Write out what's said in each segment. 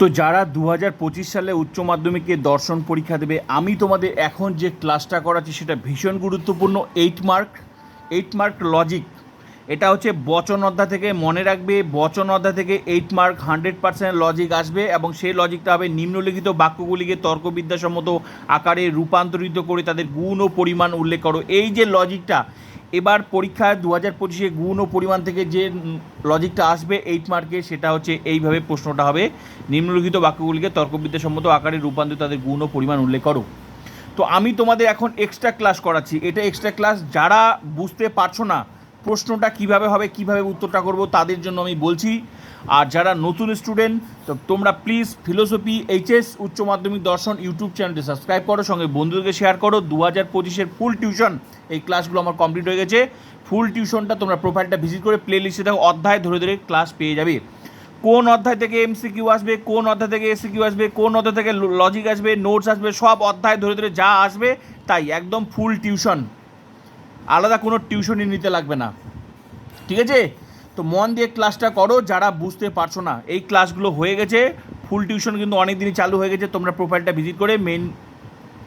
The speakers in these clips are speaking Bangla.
তো যারা দু হাজার পঁচিশ সালে উচ্চ মাধ্যমিকে দর্শন পরীক্ষা দেবে, আমি তোমাদের এখন যে ক্লাসটা করাচ্ছি সেটা ভীষণ গুরুত্বপূর্ণ। Eight mark eight mark logic এটা হচ্ছে বচন অধ্যায় থেকে মনে রাখবে, বচন অধ্যায় থেকে eight mark hundred percent logic আসবে এবং সেই লজিকটা হবে নিম্নলিখিত বাক্যগুলিকে তর্কবিদ্যাসম্মত আকারে রূপান্তরিত করে তাদের গুণ ও পরিমাণ উল্লেখ করো। এই যে লজিকটা এবার পরীক্ষায় দু হাজার পঁচিশে গুণ ও পরিমাণ থেকে যে লজিকটা আসবে এইট মার্কে সেটা হচ্ছে এইভাবে প্রশ্নটা হবে। নিম্নলিখিত বাক্যগুলিকে তর্কবিদ্যাসম্মত আকারে রূপান্তর তাদের গুণ ও পরিমাণ উল্লেখ করো। তো আমি তোমাদের এখন এক্সট্রা ক্লাস করাচ্ছি। এটা এক্সট্রা ক্লাস যারা বুঝতে পারছ না প্রশ্নটা কীভাবে হবে, কীভাবে উত্তরটা করব তাদের জন্য আমি বলছি। আর যারা নতুন স্টুডেন্ট তো তোমরা প্লিজ ফিলোসফি এইচএস উচ্চ মাধ্যমিক দর্শন ইউটিউব চ্যানেলটি সাবস্ক্রাইব করো, সঙ্গে বন্ধুদেরকে শেয়ার করো। দু হাজার পঁচিশের ফুল টিউশন এই ক্লাসগুলো আমার কমপ্লিট হয়ে গেছে। ফুল টিউশনটা তোমরা প্রোফাইলটা ভিজিট করে প্লে লিস্টে দেখো, অধ্যায় ধরে ধরে ক্লাস পেয়ে যাবে। কোন অধ্যায় থেকে এমসিকিউ আসবে, কোন অধ্যায় থেকে এসিকিউ আসবে, কোন অধ্যায় থেকে লজিক আসবে নোটস আসবে, সব অধ্যায় ধরে ধরে যা আসবে, তাই একদম ফুল টিউশন আলাদা কোনো টিউশনই নিতে লাগবে না। ঠিক আছে? তো মন দিয়ে ক্লাসটা করো, যারা বুঝতে পারছ না, এই ক্লাসগুলো হয়ে গেছে। ফুল টিউশন কিন্তু অনেক দিনই চালু হয়ে গেছে, তোমরা প্রোফাইলটা ভিজিট করে মেন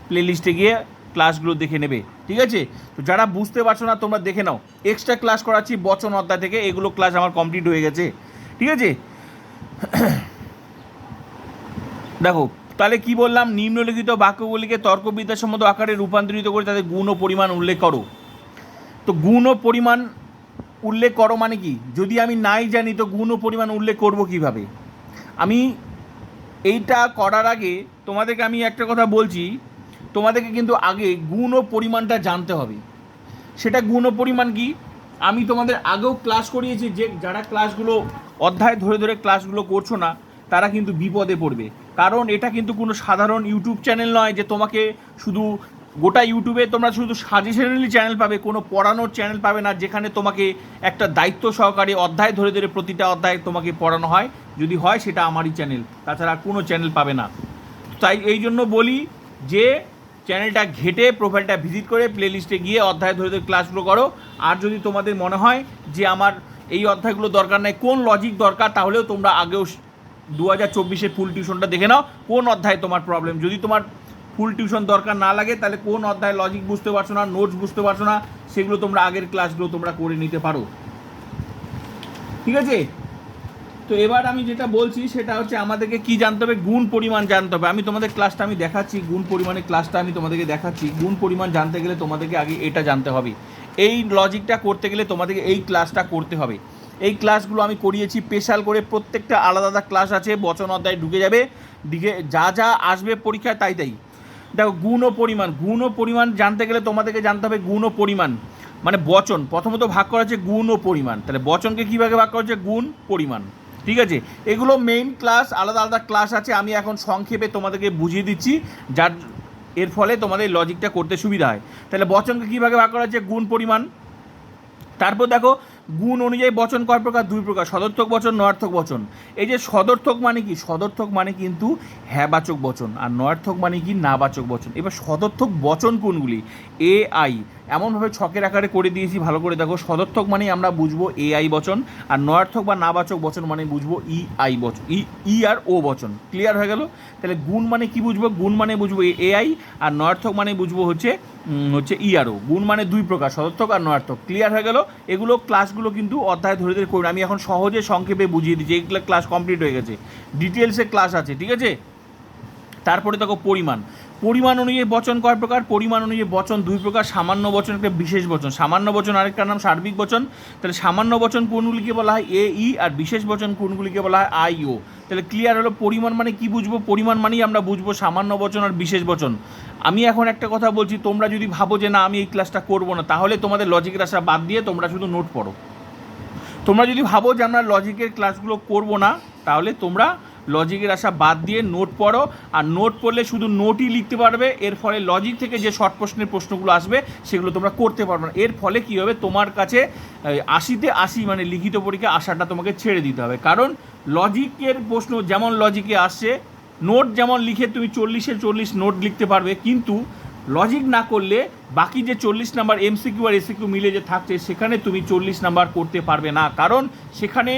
প্লে লিস্টে গিয়ে ক্লাসগুলো দেখে নেবে। ঠিক আছে? তো যারা বুঝতে পারছ না, তোমরা দেখে নাও। এক্সট্রা ক্লাস করাচ্ছি বচন অধ্যায় থেকে, এগুলো ক্লাস আমার কমপ্লিট হয়ে গেছে। ঠিক আছে? দেখো, তাহলে কি বললাম? নিম্নলিখিত বাক্যগুলিকে তর্কবিদ্যাসম্মত আকারে রূপান্তরিত করে তাদের গুণ ও পরিমাণ উল্লেখ করো। তো গুণ ও পরিমাণ উল্লেখ করো মানে কি? যদি আমি নাই জানি, তো গুণ ও পরিমাণ উল্লেখ করব কীভাবে? আমি এইটা করার আগে তোমাদেরকে আমি একটা কথা বলছি, তোমাদেরকে কিন্তু আগে গুণ ও পরিমাণটা জানতে হবে। সেটা গুণ ও পরিমাণ কি? আমি তোমাদের আগেও ক্লাস করিয়েছি যে যারা ক্লাসগুলো অধ্যায় ধরে ধরে ক্লাসগুলো করছ না, তারা কিন্তু বিপদে পড়বে। কারণ এটা কিন্তু কোনো সাধারণ ইউটিউব চ্যানেল নয় যে তোমাকে শুধু গোটা ইউটিউবে তোমরা শুধু সাজেশনালি চ্যানেল পাবে, কোনো পড়ানোর চ্যানেল পাবে না, যেখানে তোমাকে একটা দায়িত্ব সহকারে অধ্যায় ধরে ধরে প্রতিটা অধ্যায় তোমাকে পড়ানো হয়। যদি হয় সেটা আমারই চ্যানেল তাছাড়া কোনো চ্যানেল পাবে না। তাই এই জন্য বলি যে চ্যানেলটা ঘেটে প্রোফাইলটা ভিজিট করে প্লেলিস্টে গিয়ে অধ্যায় ধরে ধরে ক্লাসগুলো করো। আর যদি তোমাদের মনে হয় যে আমার এই অধ্যায়গুলো দরকার নাই, কোন লজিক দরকার, তাহলেও তোমরা আগেও দু হাজার চব্বিশের ফুল টিউশনটা দেখে নাও, কোন অধ্যায় তোমার প্রবলেম যদি তোমার ফুল টিউশন দরকার না লাগে, তাহলে কোন অধ্যায় লজিক বুঝতে পারছ না নোটস বুঝতে পারছ না, সেগুলো তোমরা আগের ক্লাসগুলো তোমরা করে নিতে পারো। ঠিক আছে? তো এবার আমি যেটা বলছি, সেটা হচ্ছে আমাদেরকে কি জানতে হবে? গুণ পরিমাণ জানতে হবে। আমি তোমাদের ক্লাসটা আমি দেখাচ্ছি, গুণ পরিমাণের ক্লাসটা আমি তোমাদেরকে দেখাচ্ছি। গুণ পরিমাণ জানতে গেলে তোমাদেরকে আগে এটা জানতে হবে। এই লজিকটা করতে গেলে তোমাদেরকে এই ক্লাসটা করতে হবে। এই ক্লাসগুলো আমি করিয়েছি স্পেশাল করে প্রত্যেকটা আলাদা আলাদা ক্লাস আছে, বচন অধ্যায় ঢুকে যাবে। দিকে যা যা আসবে পরীক্ষায় তাই তাই। দেখো, গুণ ও পরিমাণ। গুণ ও পরিমাণ জানতে গেলে তোমাদেরকে জানতে হবে গুণ ও পরিমাণ। মানে বচন। প্রথমত ভাগ করা হচ্ছে গুণ ও পরিমাণ। তাহলে বচনকে কীভাবে ভাগ করা হচ্ছে? গুণ, পরিমাণ। ঠিক আছে? এগুলো মেইন ক্লাস আলাদা আলাদা ক্লাস আছে। আমি এখন সংক্ষেপে তোমাদেরকে বুঝিয়ে দিচ্ছি। যার, এর ফলে তোমাদের লজিকটা করতে সুবিধা হয়। তাহলে বচনকে কীভাবে ভাগ করা হচ্ছে? গুণ, পরিমাণ। তারপর দেখো গুণ অনুযায়ী বচন কয় প্রকার? দুই প্রকার। সদর্থক বচন, নয়ার্থক বচন। এই যে সদর্থক মানে কি? সদর্থক মানে কিন্তু হ্যাবাচক বচন। আর নয়ার্থক মানে কি? নাবাচক বচন। এবার সদর্থক বচন কোনগুলি? এ আই এমনভাবে ছকের আকারে করে দিয়েছি, ভালো করে দেখো। সদর্থক মানেই আমরা বুঝব এ আই বচন, আর নয়ার্থক বা নাবাচক বচন মানে বুঝব ই আই বচন ই ই আর ও বচন। ক্লিয়ার হয়ে গেল? তাহলে গুণ মানে কি বুঝব? গুণ মানে বুঝব এ আই আর নয়ার্থক মানে বুঝব হচ্ছে হচ্ছে ই আর ও গুণ মানে দুই প্রকার, সদর্থক আর নয়ার্থক। ক্লিয়ার হয়ে গেল? এগুলো ক্লাসগুলো কিন্তু অধ্যায় ধরে ধরে করুন। আমি এখন সহজে সংক্ষেপে বুঝিয়ে দিচ্ছি। এগুলো ক্লাস কমপ্লিট হয়ে গেছে। ডিটেলসে ক্লাস আছে, ঠিক আছে? তারপরে দেখো পরিমাণ। পরিমাণ অনুযায়ী বচন কয় প্রকার? পরিমাণ অনুযায়ী বচন দুই প্রকার, সামান্য বচন একটা বিশেষ বচন। সামান্য বচন আরেকটার নাম সার্বিক বচন। তাহলে সামান্য বচন কোনগুলিকে বলা হয়? এ, ই, আর বিশেষ বচন কোনগুলিকে বলা হয়? I, O. তাহলে ক্লিয়ার হলো, পরিমাণ মানে কি বুঝব? পরিমাণ মানেই আমরা বুঝব সামান্য বচন আর বিশেষ বচন। আমি এখন একটা কথা বলছি, তোমরা যদি ভাবো যে না, আমি এই ক্লাসটা করব না, তাহলে তোমাদের লজিকের আশা বাদ দিয়ে তোমরা শুধু নোট পড়ো। তোমরা যদি ভাবো যে আমরা লজিকের ক্লাসগুলো করব না, তাহলে তোমরা লজিকের আশা বাদ দিয়ে নোট পড়ো। আর নোট পড়লে শুধু নোটই লিখতে পারবে। এর ফলে লজিক থেকে যে শর্ট প্রশ্নের প্রশ্নগুলো আসবে, সেগুলো তোমরা করতে পারবে না। এর ফলে কী হবে? তোমার কাছে আশিতে আশি মানে লিখিত পরীক্ষা আশাটা তোমাকে ছেড়ে দিতে হবে। কারণ লজিকের প্রশ্ন যেমন লজিকে আসছে নোট যেমন লিখে তুমি চল্লিশে চল্লিশ নোট লিখতে পারবে, কিন্তু লজিক না করলে বাকি যে চল্লিশ নাম্বার এমসিকিউ আর এসিকিউ মিলে যে থাকছে, সেখানে তুমি চল্লিশ নাম্বার করতে পারবে না। কারণ সেখানে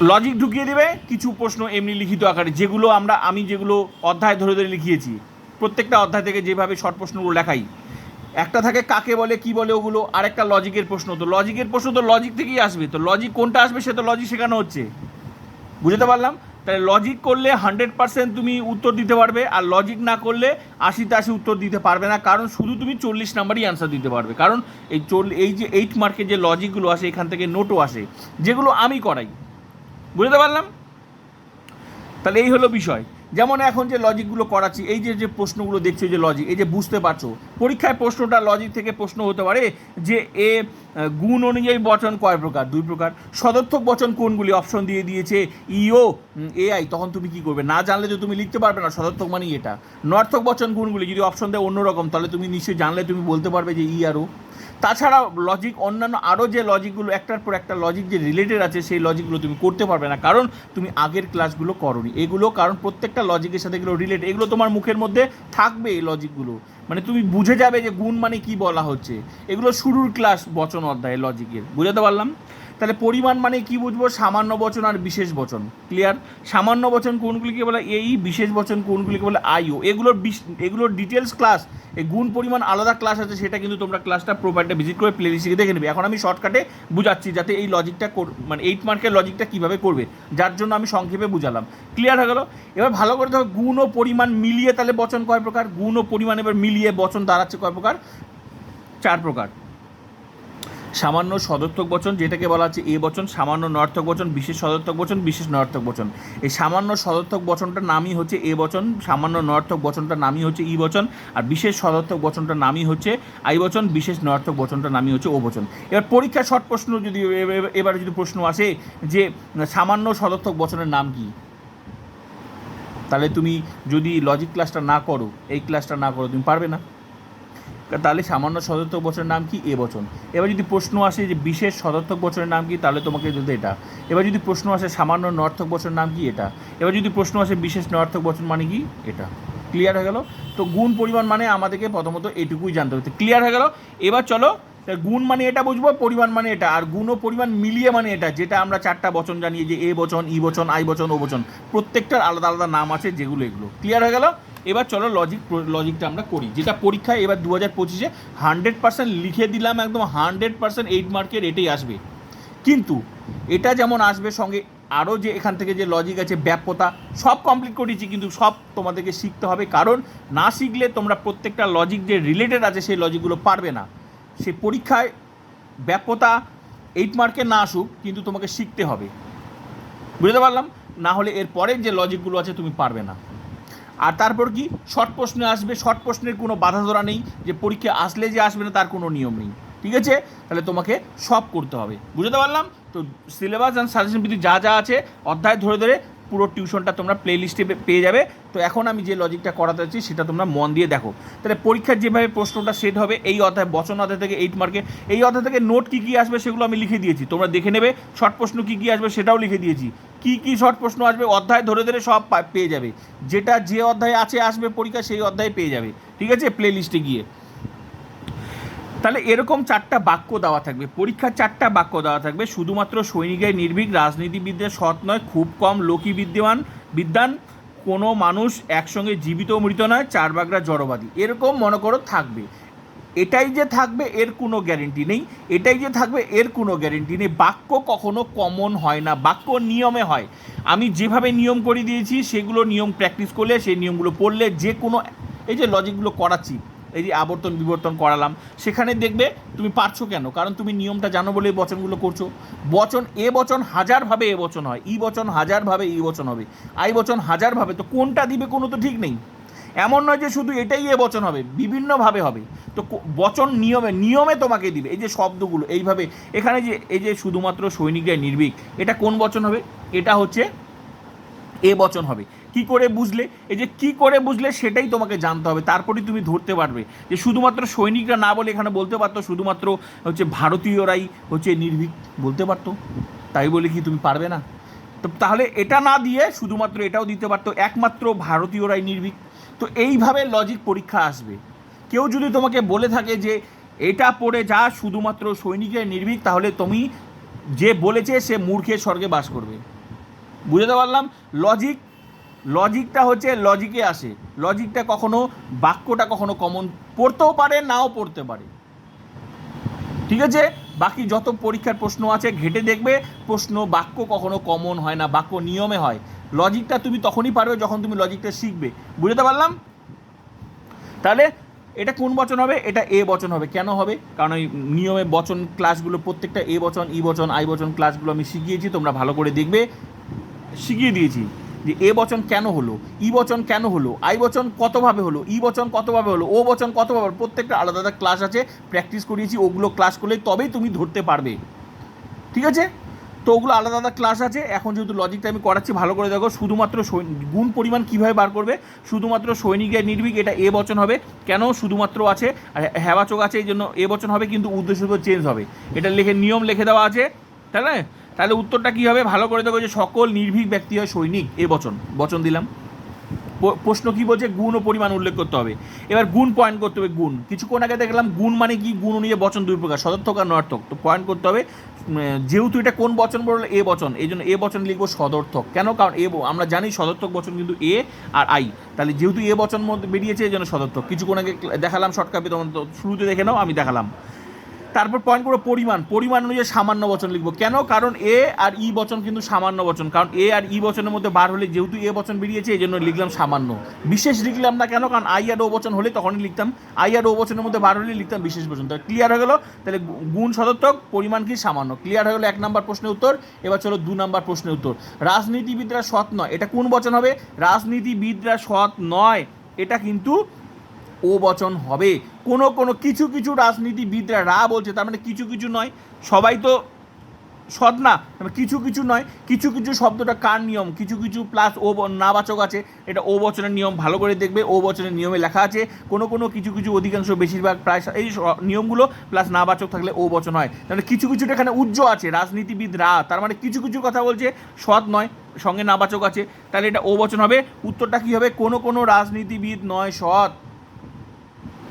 লজিক ঢুকিয়ে দেবে, কিছু প্রশ্ন এমনি লিখিত আকারে, যেগুলো আমরা, আমি যেগুলো অধ্যায় ধরে ধরে লিখিয়েছি, প্রত্যেকটা অধ্যায় থেকে যেভাবে শর্ট প্রশ্নগুলো লেখাই একটা থাকে কাকে বলে, কি বলে ওগুলো আর একটা লজিকের প্রশ্ন, তো লজিকের প্রশ্ন তো লজিক থেকেই আসবে, তো লজিক কোনটা আসবে সে তো লজিক শেখানো হচ্ছে। বুঝতে পারলাম? তাহলে লজিক করলে হান্ড্রেড পার্সেন্ট তুমি উত্তর দিতে পারবে, আর লজিক না করলে আশিতে আশি উত্তর দিতে পারবে না, কারণ শুধু তুমি চল্লিশ নাম্বারই অ্যান্সার দিতে পারবে, কারণ এই চল, এই যে এইট মার্কের যে লজিকগুলো আসে, এখান থেকে নোটও আসে, যেগুলো আমি করাই। বুঝতে পারলাম? তাহলে এই হলো বিষয়। যেমন এখন যে লজিকগুলো করাচ্ছি, এই যে যে প্রশ্নগুলো দেখছ, যে লজিক এই যে বুঝতে পারছ, পরীক্ষায় প্রশ্নটা লজিক থেকে প্রশ্ন হতে পারে যে এ গুণ অনুযায়ী বচন কয় প্রকার? দুই প্রকার। সদর্থক বচন কোনগুলি? অপশন দিয়ে দিয়েছে ইও এআই তখন তুমি কি করবে? না জানলে তো তুমি লিখতে পারবে না, সদর্থক মানে এটা। নর্থক বচন কোনগুলি? যদি অপশন দেয় অন্যরকম, তাহলে তুমি নিশ্চয়ই জানলে তুমি বলতে পারবে যে ই আর ও তাছাড়া লজিক অন্যান্য আরও যে লজিকগুলো একটার পর একটা লজিক যে রিলেটেড আছে, সেই লজিকগুলো তুমি করতে পারবে না। কারণ তুমি আগের ক্লাসগুলো করনি। এগুলো কারণ প্রত্যেকটা লজিকের সাথে এগুলো রিলেট এগুলো তোমার মুখের মধ্যে থাকবে এই লজিকগুলো মানে তুমি বুঝে যাবে যে গুণ মানে কি বলা হচ্ছে। এগুলো শুরুর ক্লাস বচন অধ্যায় লজিকের বুঝাতে পারলাম? তাহলে পরিমাণ মানে কি বুঝব? সামান্য বচন আর বিশেষ বচন। ক্লিয়ার সামান্য বচন কোনগুলিকে বলে এই বিশেষ বচন কোনগুলিকে বলে আইও এগুলোর এগুলোর ডিটেলস ক্লাস এই গুণ পরিমাণ আলাদা ক্লাস আছে, সেটা কিন্তু তোমরা ক্লাসটা প্রোভাইডটা ভিজিট করে প্লে লিস্টে দেখে নেবে। এখন আমি শর্টকাটে বুঝাচ্ছি যাতে এই লজিকটা মানে এইট মার্কের লজিকটা কীভাবে করবে, যার জন্য আমি সংক্ষেপে বুঝালাম। ক্লিয়ার হয়ে গেল? এবার ভালো করে দেখো গুণ ও পরিমাণ মিলিয়ে তাহলে বচন কয় প্রকার? গুণ ও পরিমাণ এবার মিলিয়ে বচন দাঁড়াচ্ছে কয় প্রকার? চার প্রকার। সামান্য সদর্থক বচন, যেটাকে বলা হচ্ছে এ বচন, সামান্য নর্থক বচন, বিশেষ সদর্থক বচন, বিশেষ নর্থক বচন। এই সামান্য সদর্থক বচনটার নামই হচ্ছে এ বচন, সামান্য নর্থক বচনটার নামই হচ্ছে ই বচন, আর বিশেষ সদর্থক বচনটার নামই হচ্ছে আই বচন, বিশেষ নর্থক বচনটার নামই হচ্ছে ও বচন। এবার পরীক্ষা শর্ট প্রশ্ন যদি এবারে যদি প্রশ্ন আসে যে সামান্য সদর্থক বচনের নাম কি? তাহলে তুমি যদি লজিক ক্লাসটা না করো, এই ক্লাসটা না করো, তুমি পারবে না। তাহলে সামান্য সদর্থক বচনের নাম কি? এ বচন এবার যদি প্রশ্ন আসে যে বিশেষ সদর্থক বচনের নাম কি, তাহলে তোমাকে যদি এটা। এবার যদি প্রশ্ন আসে সামান্য নর্থক বচনের নাম কি, এটা। এবার যদি প্রশ্ন আসে বিশেষ নর্থক বচন মানে কি, এটা। ক্লিয়ার হয়ে গেল? তো গুণ পরিমাণ মানে আমাদেরকে প্রথমত এটুকুই জানতে হবে। ক্লিয়ার হয়ে গেল? এবার চলো গুণ মানে এটা বুঝব, পরিমাণ মানে এটা। আর গুণ ও পরিমাণ মিলিয়ে মানে এটা, যেটা আমরা চারটা বচন জানি যে এ বচন, ই বচন, আই বচন, ও বচন। প্রত্যেকটার আলাদা আলাদা নাম আছে যেগুলো এগুলো। ক্লিয়ার হয়ে গেল? এবার চলো লজিক লজিকটা আমরা করি। যেটা পরীক্ষায় এবার দু হাজার পঁচিশে হান্ড্রেড পার্সেন্ট লিখে দিলাম একদম হান্ড্রেড পার্সেন্ট এইট মার্কের এটাই আসবে। কিন্তু এটা যেমন আসবে সঙ্গে আরও যে এখান থেকে যে লজিক আছে, ব্যাপ্যতা, সব কমপ্লিট করেছি, কিন্তু সব তোমাদেরকে শিখতে হবে। কারণ না শিখলে তোমরা প্রত্যেকটা লজিক যে রিলেটেড আছে, সেই লজিকগুলো পারবে না। সে পরীক্ষায় ব্যাপ্যতা এইট মার্কে না আসুক, কিন্তু তোমাকে শিখতে হবে। বুঝতে পারলাম? না হলে এর পরের যে লজিকগুলো আছে তুমি পারবে না। আর তারপর কি? শর্ট প্রশ্নে আসবে। শর্ট প্রশ্নের কোনো বাধা ধরা নেই যে পরীক্ষা আসলে যে আসবে না, তার কোনো নিয়ম নেই। ঠিক আছে? তাহলে তোমাকে সব করতে হবে। বুঝতে পারলাম? তো সিলেবাস অ্যান্ড সাজেশন বিধি যা যা আছে, অধ্যায় ধরে ধরে পুরো টিউশনটা তোমরা প্লে লিস্টে পেয়ে যাবে। তো এখন আমি যে লজিকটা করাতে চাচ্ছি সেটা তোমরা মন দিয়ে দেখো। তাহলে পরীক্ষার যেভাবে প্রশ্নটা সেট হবে, এই অধ্যায়, বচন অধ্যায় থেকে এইট মার্কে এই অধ্যায় থেকে নোট কী কী আসবে সেগুলো আমি লিখে দিয়েছি। তোমরা দেখে নেবে শর্ট প্রশ্ন কী কী আসবে সেটাও লিখে দিয়েছি। কী কী শর্ট প্রশ্ন আসবে, অধ্যায় ধরে ধরে সব পেয়ে যাবে। যেটা যে অধ্যায়ে আছে, আসবে পরীক্ষা, সেই অধ্যায়ে পেয়ে যাবে। ঠিক আছে? প্লে লিস্টে গিয়ে। তাহলে এরকম চারটা বাক্য দেওয়া থাকবে। পরীক্ষার চারটা বাক্য দেওয়া থাকবে। শুধুমাত্র সৈনিকের নির্ভীক, রাজনীতিবিদদের সৎ নয়, খুব কম লোকই বিদ্যমান, বিদ্যান। কোনো মানুষ একসঙ্গে জীবিত মৃত নয়, চার বাগরা জড়বাদী। এরকম মনে করো থাকবে। এটাই যে থাকবে, এর কোনো গ্যারেন্টি নেই। এটাই যে থাকবে, এর কোনো গ্যারেন্টি নেই। বাক্য কখনো কমন হয় না। বাক্য নিয়মে হয়। আমি যেভাবে নিয়ম করে দিয়েছি, সেগুলো নিয়ম প্র্যাকটিস করলে, সেই নিয়মগুলো পড়লে যে কোনো, এই যে লজিকগুলো করাচ্ছি এই যে আবর্তন বিবর্তন করালাম, সেখানে দেখবে তুমি পারছ কেন? কারণ তুমি নিয়মটা জানো বলে বচনগুলো করছ। বচন, এ বচন হাজারভাবে এ বচন হয়, ই বচন হাজারভাবে ই বচন হবে, আই বচন হাজারভাবে তো কোনটা দিবে কোনো তো ঠিক নেই। এমন নয় যে শুধু এটাই এ বচন হবে, বিভিন্নভাবে হবে। তো বচন নিয়মে নিয়মে তোমাকে দিবে, এই যে শব্দগুলো, এইভাবে। এখানে যে, এই যে শুধুমাত্র সৈনিকরা নির্ভীক, এটা কোন বচন হবে? এটা হচ্ছে এ বচন হবে। কি করে বুঝলে? এই যে কি করে বুঝলে সেটাই তোমাকে জানতে হবে। তারপরেই তুমি ধরতে পারবে যে শুধুমাত্র সৈনিকরা না বলে এখানে বলতে পারতো, শুধুমাত্র হচ্ছে ভারতীয়রাই হচ্ছে নির্ভীক বলতে পারতো। তাই বলে কি তুমি পারবে না? তো তাহলে এটা না দিয়ে শুধুমাত্র এটাও দিতে পারতো, একমাত্র ভারতীয়রাই নির্ভীক। তো এইভাবে লজিক পরীক্ষা আসবে। কেউ যদি তোমাকে বলে থাকে যে এটা পড়ে যা শুধুমাত্র সৈনিকের নির্ভীক, তাহলে তুমি যে বলেছে সে মূর্খের স্বর্গে বাস করবে। বুঝতে পারলাম লজিক লজিকটা হচ্ছে লজিকে আসে। লজিকটা কখনো বাক্যটা কখনো কমন পড়তেও পারে, নাও পড়তে পারে। ঠিক আছে? বাকি যত পরীক্ষার প্রশ্ন আছে, ঘেটে দেখবে, প্রশ্ন বাক্য কখনো কমন হয় না, বাক্য নিয়মে হয়। লজিকটা তুমি তখনই পারবে যখন তুমি লজিকটা শিখবে। বুঝতে পারলাম? তাহলে এটা কোন বচন হবে? এটা এ বচন হবে। কেন হবে? কারণ ওই নিয়মে বচন ক্লাসগুলো প্রত্যেকটা এ বচন, ই বচন, আই বচন ক্লাসগুলো আমি শিখিয়েছি, তোমরা ভালো করে দেখবে। শিখিয়ে দিয়েছি যে এ বচন কেন হলো, ই বচন কেন হলো, আই বচন কতভাবে হলো, ই বচন কতভাবে হলো, ও বচন কতভাবে হলো? প্রত্যেকটা আলাদা আলাদা ক্লাস আছে প্র্যাকটিস করিয়েছি, ওগুলো ক্লাস করলে তবেই তুমি ধরতে পারবে। ঠিক আছে? তো ওগুলো আলাদা আলাদা ক্লাস আছে, এখন যেহেতু লজিকটা আমি করাচ্ছি, ভালো করে দেখো, শুধুমাত্র গুণ পরিমাণ কীভাবে বার করবে, শুধুমাত্র সৈনিকের নির্ভীক, এটা এ বচন হবে, কেন শুধুমাত্র আছে, আর হেবাচক আছে, এই জন্য এ বচন হবে, কিন্তু উদ্দেশ্য চেঞ্জ হবে। এটা লিখে নিয়ম লিখে দেওয়া আছে, তাই না? তাহলে উত্তরটা কী হবে? ভালো করে দেখো যে সকল নির্ভীক ব্যক্তি হয় সৈনিক। এ বচন বচন দিলাম। প্রশ্ন কি বলছে? গুণ ও পরিমাণ উল্লেখ করতে হবে। এবার গুণ পয়েন্ট করতে হবে, গুণ। কিছুক্ষণ আগে দেখলাম গুণ মানে কি? গুণ অনুযায়ী বচন দুই প্রকার, সদর্থক আর নর্থক তো পয়েন্ট করতে হবে যেহেতু এটা কোন বচন বলল? এ বচন। এই জন্য এ বচন লিখব সদর্থক। কেন? কারণ এ আমরা জানি সদর্থক বচন কিন্তু এ আর আই। তাহলে যেহেতু এ বচন মধ্যে বেরিয়েছে, এই জন্য সদর্থক। কিছুক্ষণ আগে দেখালাম শর্টকাপে তোমার শুরুতে দেখে নাও, আমি দেখালাম। তারপর পয়েন্ট করব পরিমাণ পরিমাণ অনুযায়ী সামান্য বচন লিখব। কেন? কারণ এ আর ই বচন কিন্তু সামান্য বচন। কারণ এ আর ই বচনের মধ্যে বার হলে যেহেতু এ বচন বেরিয়েছে, এই জন্য লিখলাম সামান্য। বিশেষ লিখলাম না কেন? কারণ আই আর ও বচন হলে তখনই লিখতাম। আই আর ও বচনের মধ্যে বার হলে লিখতাম বিশেষ বচন। তাহলে ক্লিয়ার হয়ে গেল? তাহলে গুণ সদর্থক পরিমাণ কি? সামান্য। ক্লিয়ার হয়ে গেলো এক নাম্বার প্রশ্নের উত্তর, এবার চলো দু নম্বর প্রশ্নের উত্তর। রাজনীতিবিদরা সৎ নয়। এটা কোন বচন হবে? রাজনীতিবিদরা সৎ নয়। এটা কিন্তু ও বচন হবে। কোনো কোনো কিছু কিছু রাজনীতিবিদরা রা বলছে, তার মানে কিছু কিছু নয়, সবাই তো সৎ না মানে কিছু কিছু নয়, কিছু কিছু শব্দটা কার নিয়ম? কিছু কিছু প্লাস ও নাবাচক আছে, এটা ও বচনের নিয়ম, ভালো করে দেখবে, ও বচনের নিয়মে লেখা আছে, কোনো কোনো কিছু কিছু অধিকাংশ বেশিরভাগ প্রায় এই নিয়মগুলো প্লাস নাবাচক থাকলে ও বচন হয়। তাহলে কিছু কিছুটা এখানে উজ্জ্ব আছে, রাজনীতিবিদ রা, তার মানে কিছু কিছু কথা বলছে, সৎ নয়, সঙ্গে নাবাচক আছে, তাহলে এটা ও বচন হবে, উত্তরটা কী হবে? কোনো কোনো রাজনীতিবিদ নয়, সৎ।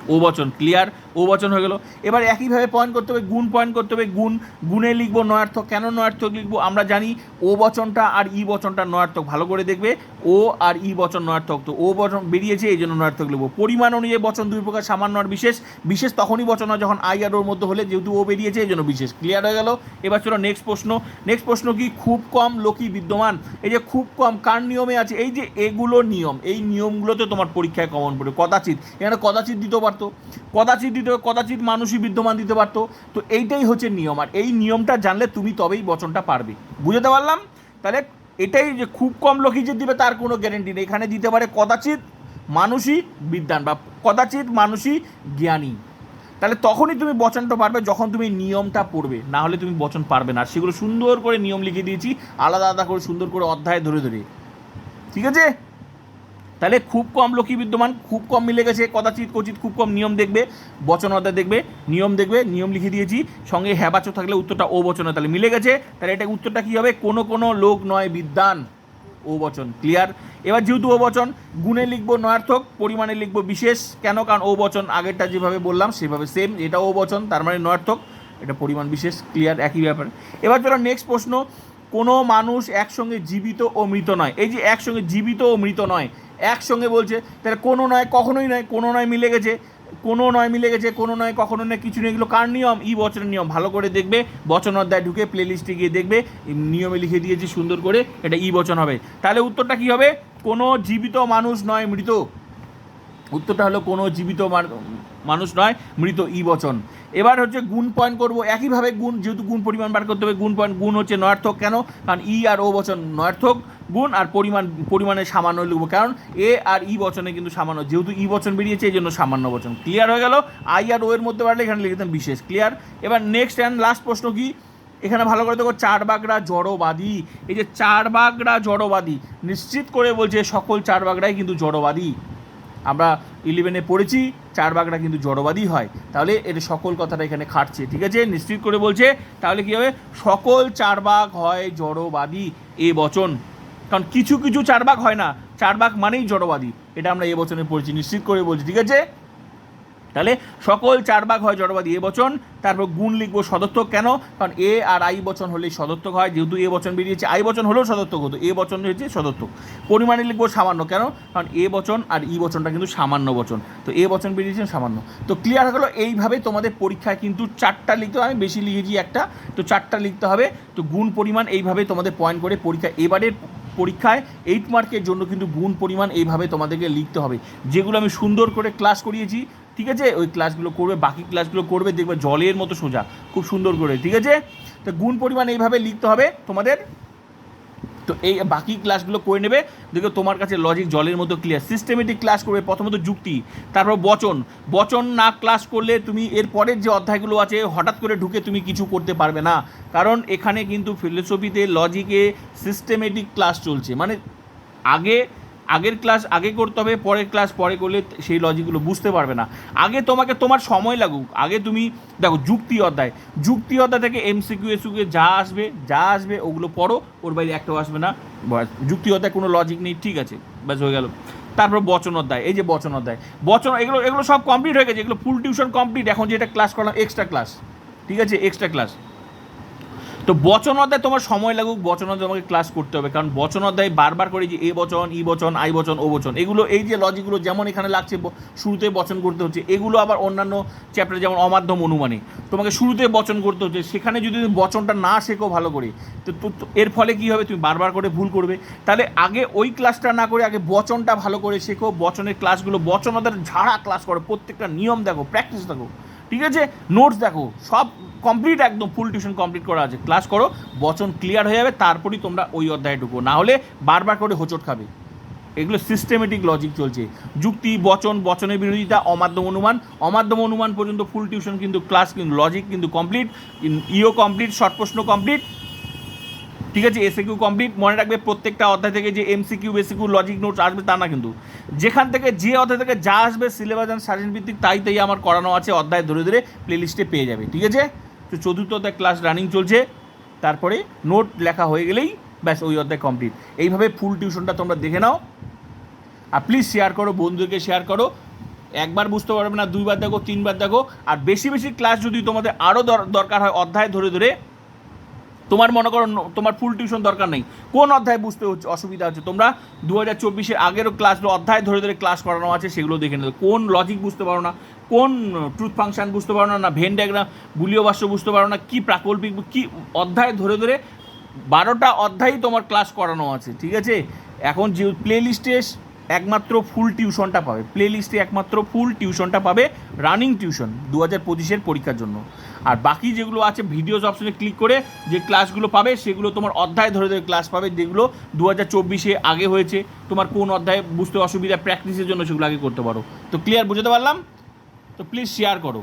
ও বচন ক্লিয়ার ও বচন হয়ে গেল। এবার একইভাবে পয়েন্ট করতে হবে, গুণ পয়েন্ট করতে হবে, গুণ, গুণে লিখব নয়ার্থক। কেন নয়ার্থক লিখব? আমরা জানি ও বচনটা আর ই বচনটা নয়ার্থক। ভালো করে দেখবে, ও আর ই বচন নয়ার্থক। তো ও বচন বেরিয়েছে, এই জন্য নয়ার্থক লিখব। পরিমাণ অনুযায়ী বচন দুই প্রকার, সামান্য আর বিশেষ। বিশেষ তখনই বচন হয় যখন আই আর ওর মধ্যে হলে, যেহেতু ও বেরিয়েছে, এই জন্য বিশেষ। ক্লিয়ার হয়ে গেল? এবার চলো নেক্সট প্রশ্ন। নেক্সট প্রশ্ন কি? খুব কম লোকই বিদ্যমান। এই যে খুব কম, কার নিয়মে আছে? এই যে এগুলো নিয়ম, এই নিয়মগুলোতে তোমার পরীক্ষায় কমন পড়ে। কদাচিৎ, এখানে কদাচিৎ দিতেও পারতো। কদাচিৎ দিতে কদাচিৎ মানুষই বিদ্যমান দিতে পারতো। তো এইটাই হচ্ছে নিয়ম। আর এই নিয়মটা জানলে তুমি তবেই বচনটা পারবে। বুঝতে পারলাম? তাহলে এটাই যে খুব কম লোকই যে দিবে তার কোনো গ্যারেন্টি নেই। এখানে দিতে পারে কদাচিৎ মানুষই বিদ্যান বা কদাচিৎ মানুষই জ্ঞানী। তাহলে তখনই তুমি বচনটা পারবে যখন তুমি নিয়মটা পড়বে। না হলে তুমি বচন পারবে না। সেগুলো সুন্দর করে নিয়ম লিখে দিয়েছি। আলাদা আলাদা করে সুন্দর করে অধ্যায় ধরে ধরে। ঠিক আছে? তাহলে খুব কম লোকই বিদ্যমান, খুব কম মিলে গেছে, কদাচিৎ কচিত খুব কম নিয়ম দেখবে, বচনতা দেখবে, নিয়ম দেখবে, নিয়ম লিখে দিয়েছি, সঙ্গে হ্যাবাচক থাকলে উত্তরটা ও বচন, তাহলে মিলে গেছে, তাহলে এটা উত্তরটা কী হবে? কোনো কোনো লোক নয় বিদ্যান, ও বচন ক্লিয়ার এবার যেহেতু ও বচন, গুণে লিখব নয়ার্থক, পরিমাণে লিখব বিশেষ, কেন? কারণ ও বচন আগেরটা যেভাবে বললাম, সেভাবে সেম এটা ও বচন, তার মানে নয়ার্থক, এটা পরিমাণ বিশেষ ক্লিয়ার একই ব্যাপার। এবার চলো নেক্সট প্রশ্ন, কোনো মানুষ একসঙ্গে জীবিত ও মৃত নয়, এই যে একসঙ্গে জীবিত ও মৃত নয় একসঙ্গে বলছে, তাহলে কোনো নয় কখনোই নয়, কোনো নয় মিলে গেছে, কোনো নয় মিলে গেছে, কোনো নয় কখনো নয়, কিছু নেই, এগুলো কার নিয়ম? ই বচনের নিয়ম। ভালো করে দেখবে, বচন অধ্যায় ঢুকে প্লে লিস্টে গিয়ে দেখবে নিয়মে লিখে দিয়েছি সুন্দর করে, এটা ই বচন হবে। তাহলে উত্তরটা কি হবে? কোনো জীবিত মানুষ নয় মৃত। উত্তরটা হলো কোনো জীবিত মানুষ নয়, মৃত, ই বচন। এবার হচ্ছে গুণ পয়েন্ট করব। একইভাবে গুণ, যেহেতু গুণ পরিমাণ বার করতে হবে, গুণ পয়েন্ট গুণ হচ্ছে নয়ার্থক। কেন? কারণ ই আর ও বচন নয়ার্থক গুণ আর পরিমাণ, পরিমাণে সামান্য লিখব কারণ এ আর ই বচনে কিন্তু সামান্য, যেহেতু ই বচন বেরিয়েছে এই জন্য সামান্য বচন। ক্লিয়ার হয়ে গেল? আই আর ও এর মধ্যে বাড়লে এখানে লিখতাম বিশেষ। ক্লিয়ার এবার নেক্সট অ্যান্ড লাস্ট প্রশ্ন কি? এখানে ভালো করে দেখো, চার বাগড়া জড়বাদী। এই যে চার বাগড়া জড়বাদী, নিশ্চিত করে বলছে সকল চার বাগড়াই কিন্তু জড়বাদী। আমরা ইলেভেনে পড়েছি। চার বাগড়া কিন্তু জড়বাদী হয়, তাহলে এর সকল কথাটা এখানে খাটছে। ঠিক আছে? নিশ্চিত করে বলছে, তাহলে কী হবে? সকল চার বাঘ হয় জড়বাদী এ বচন। কারণ কিছু কিছু চার বাঘ হয় না, চার বাঘ মানেই জড়বাদী। এটা আমরা এ বচনে পড়েছি, নিশ্চিত করে বলছি, ঠিক আছে? তাহলে সকল চার ভাগ হয় জড়বাদী এ বচন। তারপর গুণ লিখব সদর্থক কেন? কারণ এ আর আই বচন হলেই সদর্থক হয়। যেহেতু এ বচন বেরিয়েছে, আই বচন হলেও সদর্থক হতো। এ বচন হয়েছে সদর্থক পরিমাণে লিখব সামান্য। কেন? কারণ এ বচন আর ই বচনটা কিন্তু সামান্য বচন। তো এ বচন বেরিয়েছে সামান্য। তো ক্লিয়ার হলো? এইভাবে তোমাদের পরীক্ষায় কিন্তু চারটা লিখতে আমি বেশি লিখেছি একটা। তো চারটা লিখতে হবে। তো গুণ পরিমাণ এইভাবে তোমাদের পয়েন্ট করে পরীক্ষা। এবারের পরীক্ষায় এইট মার্কের জন্য কিন্তু গুণ পরিমাণ এইভাবে তোমাদেরকে লিখতে হবে। যেগুলো আমি সুন্দর করে ক্লাস করিয়েছি। ঠিক আছে? ওই ক্লাসগুলো করবে, বাকি ক্লাসগুলো করবে, দেখবে জলের মতো সোজা, খুব সুন্দর করে, ঠিক আছে? তো গুণ পরিমাণ এইভাবে লিখতে হবে তোমাদের। তো এই বাকি ক্লাসগুলো করে নেবে দেখো তোমার কাছে লজিক জলের মতো ক্লিয়ার সিস্টেমেটিক ক্লাস করবে, প্রথমত যুক্তি, তারপর বচন। বচন না ক্লাস করলে তুমি এর পরের যে অধ্যায়গুলো আছে, হঠাৎ করে ঢুকে তুমি কিছু করতে পারবে না। কারণ এখানে কিন্তু ফিলোসফিতে লজিকে সিস্টেমেটিক ক্লাস চলছে। মানে আগে আগের ক্লাস আগে করতে হবে, পরের ক্লাস পরে করলে সেই লজিকগুলো বুঝতে পারবে না। আগে তোমাকে তোমার সময় লাগুক। আগে তুমি, দেখো, যুক্তি অধ্যায়। যুক্তি অধ্যায় থেকে এমসিকিউ এসিকিউ যা আসবে যা আসবে, ওগুলো পড়ো, ওর বাইরে একটাও আসবে না। যুক্তি অধ্যায় কোনো লজিক নেই, ঠিক আছে, ব্যাস হয়ে গেল। তারপর বচন অধ্যায়, এই যে বচন অধ্যায়। বচন, এগুলো এগুলো সব কমপ্লিট হয়ে গেছে, এগুলো ফুল টিউশন কমপ্লিট এখন যেটা ক্লাস করলাম এক্সট্রা ক্লাস ঠিক আছে এক্সট্রা ক্লাস তো বচন অধ্যায় তোমার সময় লাগুক, বচন অধ্যায় তোমাকে ক্লাস করতে হবে। কারণ বচন অধ্যায় বারবার করে যে এ বচন, ই বচন, আই বচন, ও বচন, এগুলো এই যে লজিকগুলো যেমন এখানে লাগছে শুরুতে বচন করতে হচ্ছে, এগুলো আবার অন্যান্য চ্যাপ্টার যেমন অমাধ্যম অনুমানে, তোমাকে শুরুতে বচন করতে হচ্ছে। সেখানে যদি তুমি বচনটা না শেখো ভালো করে, তো এর ফলে কী হবে? তুমি বারবার করে ভুল করবে। তাহলে আগে ওই ক্লাসটা না করে আগে বচনটা ভালো করে শেখো, বচনের ক্লাসগুলো বচন অধ্যায় ঝাড়া ক্লাস করো, প্রত্যেকটা নিয়ম দেখো প্র্যাকটিস দেখো, ঠিক আছে? নোটস দেখো, সব কমপ্লিট একদম ফুল টিউশন কমপ্লিট করা আছে। ক্লাস করো, বচন ক্লিয়ার হয়ে যাবে, তারপরেই তোমরা ওই অধ্যায়ে ঢুকো। না হলে বারবার করে হোঁচট খাবে। এগুলো সিস্টেমেটিক লজিক চলছে। যুক্তি, বচন, বচনের বিরোধিতা, অমাধ্যম অনুমান। অমাধ্যম অনুমান পর্যন্ত ফুল টিউশন কিন্তু ক্লাস কিন্তু লজিক কিন্তু কমপ্লিট ইও কমপ্লিট শর্ট প্রশ্ন কমপ্লিট ঠিক আছে এসে কিউ কমপ্লিট মনে রাখবে প্রত্যেকটা অধ্যায় থেকে যে এমসি কিউ এমসিকিউ বেসিকিউ লজিক নোটস আসবে তা না কিন্তু। যেখান থেকে, যে অধ্যায় থেকে যা আসবে সিলেবাস অ্যান্ড সাজেন ভিত্তিক, তাই তাই আমার করানো আছে অধ্যায় ধরে ধরে প্লেলিস্টে পেয়ে যাবে, ঠিক আছে? তো চতুর্থ অধ্যায় ক্লাস রানিং চলছে, তারপরে নোট লেখা হয়ে গেলেই ব্যাস ওই অধ্যায় কমপ্লিট এইভাবে ফুল টিউশনটা তোমরা দেখে নাও। আর প্লিজ শেয়ার করো, বন্ধুদেরকে শেয়ার করো। একবার বুঝতে পারবে না, দুইবার দেখো, তিনবার দেখো। আর বেশি বেশি ক্লাস যদি তোমাদের আরও দরকার হয় অধ্যায় ধরে ধরে তোমার মনে করো তোমার ফুল টিউশন দরকার নেই। কোন অধ্যায় বুঝতে হচ্ছে অসুবিধা হচ্ছে? তোমরা দু হাজার চব্বিশের আগেরও ক্লাসগুলো অধ্যায় ধরে ধরে ক্লাস করানো আছে, সেগুলো দেখে নেবে কোন লজিক বুঝতে পারো না? কোন ট্রুথ ফাংশন বুঝতে পারো না? না ভেন ডায়াগ্রাম বুলিও বাস্য বুঝতে পারো না? কী প্রাকল্পিক কী অধ্যায় ধরে ধরে বারোটা অধ্যায়ই তোমার ক্লাস করানো আছে, ঠিক আছে? এখন যে প্লে লিস্টে একমাত্র ফুল টিউশনটা পাবে। প্লে লিস্টে একমাত্র ফুল টিউশনটা পাবে রানিং টিউশন দু হাজার পঁচিশের পরীক্ষার জন্য। আর বাকি যেগুলো আছে ভিডিওস অপশনে ক্লিক করে যে ক্লাসগুলো পাবে, সেগুলো তোমার অধ্যায় ধরে ধরে ক্লাস পাবে, যেগুলো দু হাজার চব্বিশে আগে হয়েছে। তোমার কোন অধ্যায় বুঝতে অসুবিধা প্র্যাকটিসের জন্য সেগুলো আগে করতে পারো। তো ক্লিয়ার বুঝতে পারলাম? তো প্লিজ শেয়ার করো।